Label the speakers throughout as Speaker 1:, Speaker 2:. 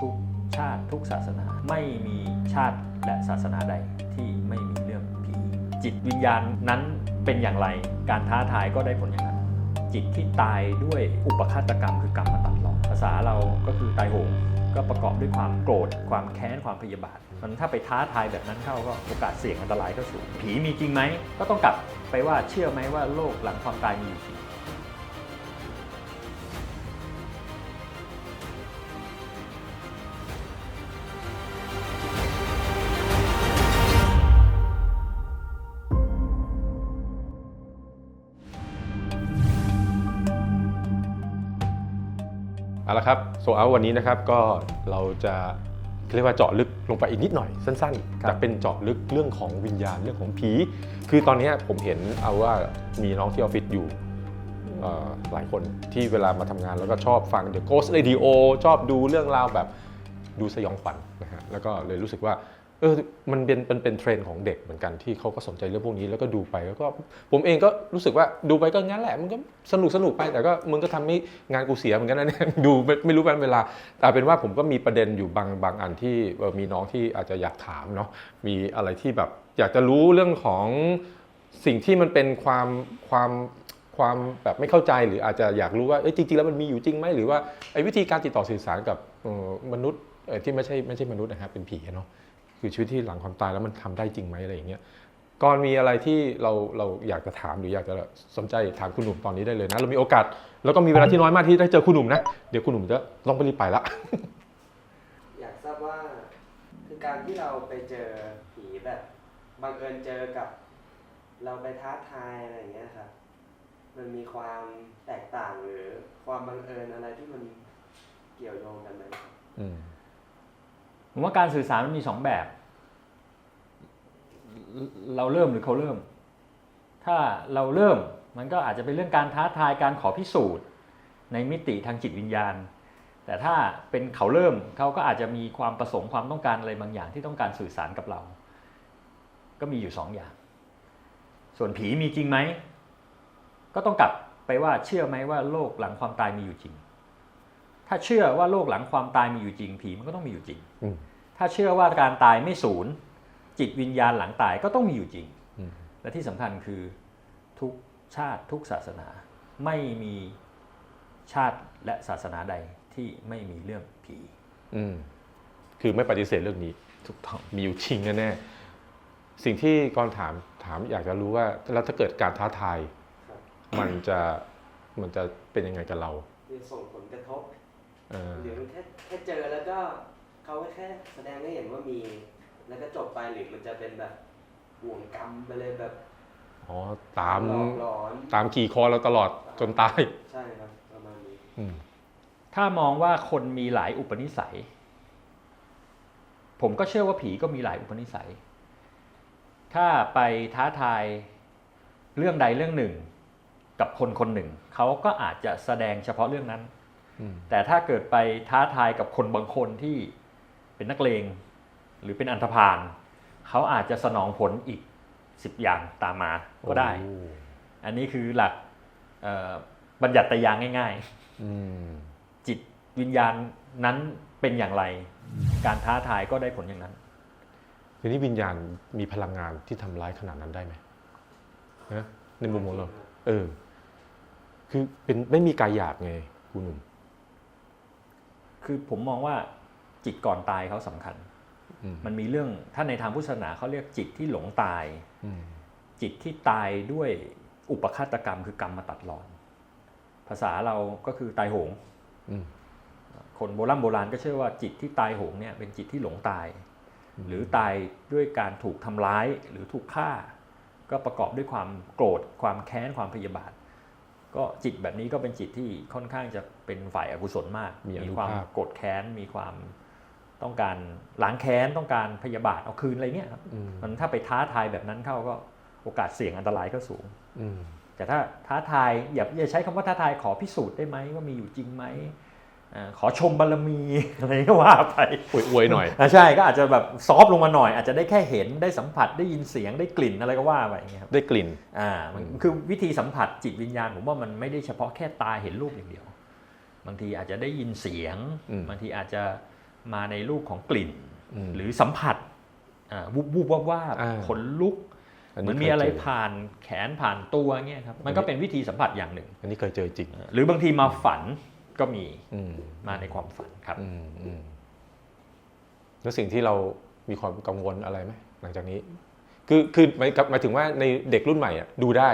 Speaker 1: ทุกชาติทุกศาสนา ไม่มีชาติและศาสนาใดที่ไม่มีเรื่องผีจิตวิญญาณนั้นเป็นอย่างไร การท้าทายก็ได้ผลอย่างนั้น จิตที่ตายด้วยอุปฆาตกรรมคือกรรมมาตัดหลอกภาษาเราก็คือตายโหงก็ประกอบด้วยความโกรธ ความแค้น ความพยาบาท มันถ้าไปท้าทายแบบนั้นเข้าก็โอกาสเสี่ยงอันตรายก็สูง ผีมีจริงไหม ก็ต้องกลับไปว่าเชื่อไหมว่าโลกหลังความตายมีอยู่จริง
Speaker 2: เอาละครับโซเอาวันนี้นะครับก็เราจะเรียกว่าเจาะลึกลงไปอีกนิดหน่อยสั้นๆ
Speaker 1: ครับ
Speaker 2: จะเป็นเจาะลึกเรื่องของวิญญาณเรื่องของผี คือตอนนี้ผมเห็นเอาว่ามีน้องที่ออฟฟิศอยู่เอ่อหลายคนที่เวลามาทำงานแล้วก็ชอบฟัง The Ghost Radio ชอบดูเรื่องราวแบบดูสยองขวัญนะฮะแล้วก็เลยรู้สึกว่าเออมันเป็นเป็นเป็นเทรนด์ของเด็กเหมือนกันที่เขาก็สนใจเรื่องพวกนี้แล้วก็ดูไปแล้วก็ผมเองก็รู้สึกว่าดูไปก็งั้นแหละมันก็สนุกสนุกไปแต่ก็มึงก็ทำให้งานกูเสียเหมือนกันนะเนี่ยดูไม่ไม่รู้วันเวลา แต่เป็นว่าผมก็มีประเด็นอยู่บางบางอันที่มีน้องที่อาจจะอยากถามเนาะมีอะไรที่แบบอยากจะรู้เรื่องของสิ่งที่มันเป็นความความความแบบไม่เข้าใจหรืออาจจะอยากรู้ว่าเอ้จริงๆแล้วมันมีอยู่จริงไหมหรือว่าไอ้วิธีการติดต่อสื่อสารกับมนุษย์ที่ไม่ใช่ไม่ใช่มนุษย์นะครับเป็นผีเนาะ คือชีวิตที่หลังความตายแล้วมันทำได้จริงไหมอะไรอย่างเงี้ยก่อนมีอะไรที่เราเราอยากจะถามหรืออยากจะสนใจถามคุณหนุ่มตอนนี้ได้เลยนะ เรามีโอกาสแล้วก็มีเวลาที่น้อยมากที่ได้เจอคุณหนุ่มนะ เดี๋ยวคุณหนุ่มจะต้องไปรีบไปละ
Speaker 3: อยากทราบว่าคือการที่เราไปเจอผีแบบบังเอิญเจอกับ เราไปท้าทายอะไรอย่างเงี้ยครับมันมีความแตกต่างหรือความบังเอิญอะไรที่มันเกี่ยวโยงกันไหมครับ
Speaker 2: อืม
Speaker 1: ผมว่าการสื่อสารมันมีสองแบบ เราเริ่มหรือเขาเริ่ม ถ้าเราเริ่มมันก็อาจจะเป็นเรื่องการท้าทายการขอพิสูจน์ ในมิติทางจิตวิญญาณ แต่ถ้าเป็นเขาเริ่มเขาก็อาจจะมีความประสงค์ความต้องการอะไรบางอย่างที่ต้องการสื่อสารกับเรา ก็มีอยู่สองอย่าง ส่วนผีมีจริงไหม ก็ต้องกลับไปว่าเชื่อไหมว่าโลกหลังความตายมีอยู่จริง ถ้าเชื่อว่าโลกหลังความตายมีอยู่จริง ผีมันก็ต้องมีอยู่จริง ถ้าเชื่อว่าการตายไม่สูญจิตวิญญาณหลังตายก็ต้องมีอยู่จริง
Speaker 2: อืม
Speaker 1: และที่สำคัญคือทุกชาติทุกศาสนา ไม่มีชาติและศาสนาใดที่ไม่มีเรื่องผี
Speaker 2: อืมคือไม่ปฏิเสธเรื่องนี้
Speaker 1: ถูกต้อง
Speaker 2: มีอยู่จริงแน่ๆสิ่งที่ก่อนถามถามอยากจะรู้ว่าแล้วถ้าเกิดการท้าทาย
Speaker 3: ครับ
Speaker 2: มันจะมันจะเป็นยังไงกับเรา
Speaker 3: จะส่งผลกระทบ
Speaker 2: เออ
Speaker 3: หรือมันแค่แค่เจอแล้วก็ เขาก็แค่แสดงให้เห็นว่ามี แล้วก็จบไปหรือมันจะเป็นแบบห่วงกรรมไปเลยแบบ
Speaker 2: อ๋อตาม
Speaker 3: หลอกหลอน
Speaker 2: ตามขี่คอเราตลอดจนตาย
Speaker 3: ใช่ครับประมาณนี้
Speaker 2: อืม
Speaker 1: ถ้ามองว่าคนมีหลายอุปนิสัย ผมก็เชื่อว่าผีก็มีหลายอุปนิสัย ถ้าไปท้าทายเรื่องใดเรื่องหนึ่ง กับคนคนหนึ่ง เขาก็อาจจะแสดงเฉพาะเรื่องนั้น
Speaker 2: อืม
Speaker 1: แต่ถ้าเกิดไปท้าทายกับคนบางคนที่ เป็นนักเลง หรือเป็นอันธพาลเขาอาจจะสนองผลอีกสิบอย่างตามมาก็ได้
Speaker 2: โอ้
Speaker 1: อันนี้คือหลักเอ่อบัญญัติยางง่าย
Speaker 2: อืม
Speaker 1: ๆจิตวิญญาณนั้นเป็นอย่างไร การท้าทายก็ได้ผลอย่างนั้น
Speaker 2: ทีนี้วิญญาณมีพลังงานที่ทำร้ายขนาดนั้นได้ไหมนะในมุมของเรา เออ คือเป็นไม่มีกายหยาบไงคุณหนุ่ม
Speaker 1: คือผมมองว่า จิตก่อนตายเขาสำคัญ
Speaker 2: อืม
Speaker 1: มันมีเรื่องถ้าในทางพุทธศาสนาเขาเรียกจิตที่หลงตาย
Speaker 2: อืม
Speaker 1: จิตที่ตายด้วยอุปฆาตกรรมคือกรรมมาตัดรอน ภาษาเราก็คือตายโหง
Speaker 2: อืม
Speaker 1: คนโบราณโบราณก็เชื่อว่าจิตที่ตายโหงเนี่ยเป็นจิตที่หลงตาย หรือตายด้วยการถูกทำร้ายหรือถูกฆ่า ก็ประกอบด้วยความโกรธ ความแค้นความพยาบาท ก็จิตแบบนี้ก็เป็นจิตที่ค่อนข้างจะเป็นฝ่ายอกุศลมาก
Speaker 2: มีอนุ
Speaker 1: ความ
Speaker 2: ภาพ
Speaker 1: โกรธแค้นมีความ ต้องการล้างแค้นต้องการพยาบาทเอาคืนอะไรเงี้ยครับ
Speaker 2: อืม
Speaker 1: มันถ้าไปท้าทายแบบนั้นเข้าก็โอกาสเสี่ยงอันตรายก็สูง
Speaker 2: อืม
Speaker 1: แต่ถ้าท้าทายอย่าอย่าใช้คำว่าท้าทายขอพิสูจน์ได้ไหมว่ามีอยู่จริงไหมอ่าขอชมบารมีอะไรก็ว่าไป
Speaker 2: อวยๆหน่อย
Speaker 1: อ่าใช่ก็อาจจะแบบซอฟต์ลงมาหน่อย อาจจะได้แค่เห็นได้สัมผัสได้ยินเสียงได้กลิ่นอะไรก็ว่าไปอย่างเงี้ยครับ
Speaker 2: ได้กลิ่น
Speaker 1: อ่ามัน
Speaker 2: อืม
Speaker 1: คือวิธีสัมผัสจิตวิญญาณผมว่ามันไม่ได้เฉพาะแค่ตาเห็นรูปอย่างเดียว บางทีอาจจะได้ยินเสียง บางทีอาจจะ มาในรูปของกลิ่น
Speaker 2: อืม
Speaker 1: หรือสัมผัสอ่าวุบวุบวับว่าบ
Speaker 2: อ่า
Speaker 1: ขนลุก
Speaker 2: อัน
Speaker 1: เห
Speaker 2: นี้
Speaker 1: มันมีอะไร
Speaker 2: เคยเจ
Speaker 1: ผ่านแขนผ่านตัวเงี้ยครับมันก็เป็นวิธีสัมผัสอย่างหนึ่ง
Speaker 2: อันนี้เคยเจอจริง
Speaker 1: หรือบางทีมาฝันก็มี
Speaker 2: อืม
Speaker 1: มาในความฝันครับ
Speaker 2: อืมอืมแล้วสิ่งที่เรามีความกังวลอะไรไหมหลังจากนี้ คือคือหมายกับหมายถึงว่าในเด็กรุ่นใหม่อะดูได้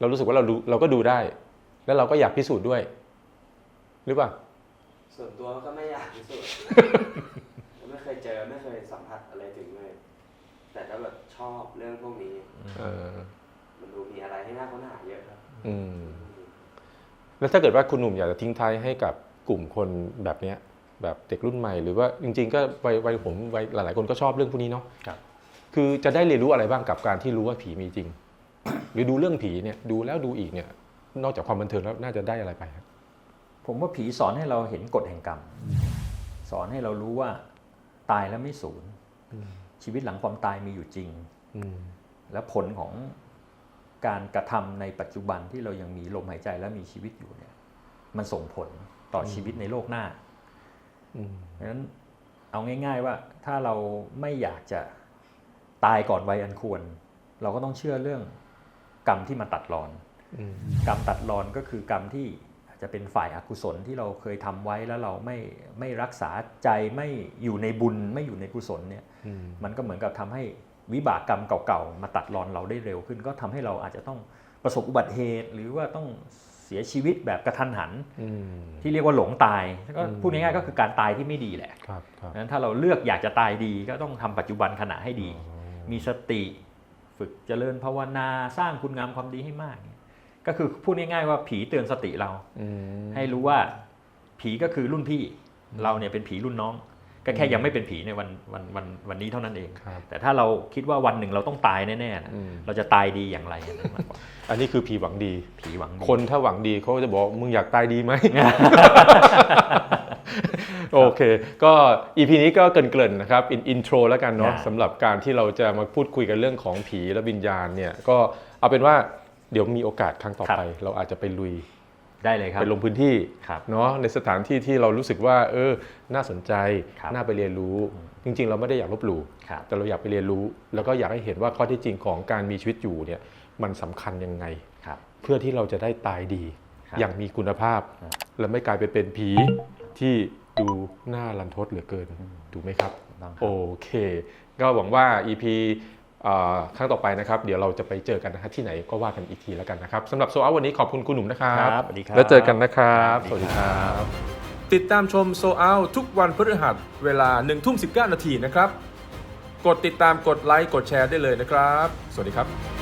Speaker 2: เรารู้สึกว่าเราดูเราก็ดูได้ แล้วเราก็อยากพิสูจน์ด้วย หรือเปล่า
Speaker 3: ส่วนตัวก็ไม่อยากพิสูจน์ ไม่เคยเจอไม่เคยสัมผัสอะไรถึงเลย แต่ก็แบบชอบเรื่องพวกนี้
Speaker 2: เออ
Speaker 3: มันดูมีอะไรให้น่าค้นหาเยอะครับ
Speaker 2: อืม แล้วถ้าเกิดว่าคุณหนุ่มอยากจะทิ้งท้ายให้กับกลุ่มคนแบบเนี้ย แบบเด็กรุ่นใหม่หรือว่าจริง ๆ ก็วัยวัยผมวัยหลายๆคนก็ชอบเรื่องพวกนี้เนาะ
Speaker 1: ครับ
Speaker 2: คือจะได้เรียนรู้อะไรบ้างกับการที่รู้ว่าผีมีจริง หรือดูเรื่องผีเนี่ย ดูแล้วดูอีกเนี่ย นอกจากความบันเทิงแล้วน่าจะได้อะไรไปครับ
Speaker 1: ผมว่าผีสอนให้เราเห็นกฎแห่งกรรม สอนให้เรารู้ว่าตายแล้วไม่สูญชีวิตหลังความตายมีอยู่จริงและผลของการกระทำในปัจจุบันที่เรายังมีลมหายใจและมีชีวิตอยู่เนี่ย มันส่งผลต่อชีวิตในโลกหน้าเพราะฉะนั้นเอาง่าย ๆว่าถ้าเราไม่อยากจะตายก่อนวัยอันควร เราก็ต้องเชื่อเรื่องกรรมที่มาตัดรอน
Speaker 2: อ
Speaker 1: กรรมตัดรอนก็คือกรรมที่ จจะเป็นฝ่ายอากุศลที่เราเคยทำไว้แล้วเราไม่ไม่รักษาใจไม่อยู่ในบุญไม่อยู่ในกุศลเนี่ย
Speaker 2: อืม
Speaker 1: มันก็เหมือนกับทำให้วิบากกรรมเก่าๆมาตัดรอนเราได้เร็วขึ้น ก็ทำให้เราอาจจะต้องประสบอุบัติเหตุ หรือว่าต้องเสียชีวิตแบบกระทันหัน
Speaker 2: อืม
Speaker 1: ที่เรียกว่าหลงตายก็
Speaker 2: อืม
Speaker 1: พูดง่ายๆก็คือการตายที่ไม่ดีแหละ
Speaker 2: ครับครับ
Speaker 1: ดังนั้นถ้าเราเลือกอยากจะตายดีก็ต้องทำปัจจุบันขณะให้ดี มีสติ ฝึกเจริญภาวนาสร้างคุณงามความดีให้มาก ก็คือพูดง่ายๆว่าผีเตือนสติเรา
Speaker 2: อืม
Speaker 1: ให้รู้ว่าผีก็คือรุ่นพี่ เราเนี่ยเป็นผีรุ่นน้อง ก็แค่ยังไม่เป็นผีในวันวันวันวันนี้เท่านั้นเอง
Speaker 2: ครับ
Speaker 1: แต่ถ้าเราคิดว่าวันหนึ่งเราต้องตายแน่ๆนะ
Speaker 2: อืม
Speaker 1: เราจะตายดีอย่างไรอันนั้นมากกว่า
Speaker 2: อันนี้คือผีหวังดี
Speaker 1: ผีหวังดี
Speaker 2: คนถ้าหวังดีเขาก็จะบอกมึงอยากตายดีไหมโอเค ก็อีพีนี้ก็เกรินๆนะครับอินอินโทรแล้วกันเนาะ
Speaker 1: อ่า
Speaker 2: สำหรับการที่เราจะมาพูดคุยกันเรื่องของผีและวิญญาณเนี่ยก็เอาเป็นว่า เดี๋ยวมีโอกาสครั้งต่อไป เราอาจจะไปลุย
Speaker 1: ได้เลยครับ
Speaker 2: ไปลงพื้นที่
Speaker 1: ครับ
Speaker 2: เนาะในสถานที่ที่เรารู้สึกว่า เออ น่าสนใจ
Speaker 1: ครับ
Speaker 2: น่าไปเรียนรู้ จริง ๆ เราไม่ได้อยากลบหลู่
Speaker 1: ครับ
Speaker 2: แต่เราอยากไปเรียนรู้ แล้วก็อยากให้เห็นว่าข้อเที่จริงของการมีชีวิตอยู่เนี่ยมันสำคัญยังไง
Speaker 1: ครับ
Speaker 2: เพื่อที่เราจะได้ตายดี
Speaker 1: ครับ
Speaker 2: อย่างมีคุณภาพ
Speaker 1: ครับ
Speaker 2: และไม่กลายไปเป็นผีที่ดูน่ารันทดเหลือเกินถูกไหมครับ
Speaker 1: ต้องครับ
Speaker 2: โอเค ก็หวังว่า EP เอ่อ ครั้งต่อไปนะครับ เดี๋ยวเราจะไปเจอกันนะครับที่ไหนก็ว่ากันอีกทีแล้วกันนะครับสำหรับโซอัวันนี้ขอบคุณคุณหนุ่มนะครับ
Speaker 1: ครับสวัสดีครับ
Speaker 2: แล้วเจอกันนะครับ
Speaker 1: ส
Speaker 2: ส
Speaker 1: วั
Speaker 2: วั
Speaker 1: ส
Speaker 2: ส
Speaker 1: ดี
Speaker 2: ดี
Speaker 1: ค
Speaker 2: ค
Speaker 1: รั
Speaker 2: รับ ติดตามชมโซอัทุกวันพฤหัสเวลา1ทุ่ม19นาทีนะครับ กดติดตามกดไลค์กดแชร์ได้เลยนะครับ สวัสดีครับ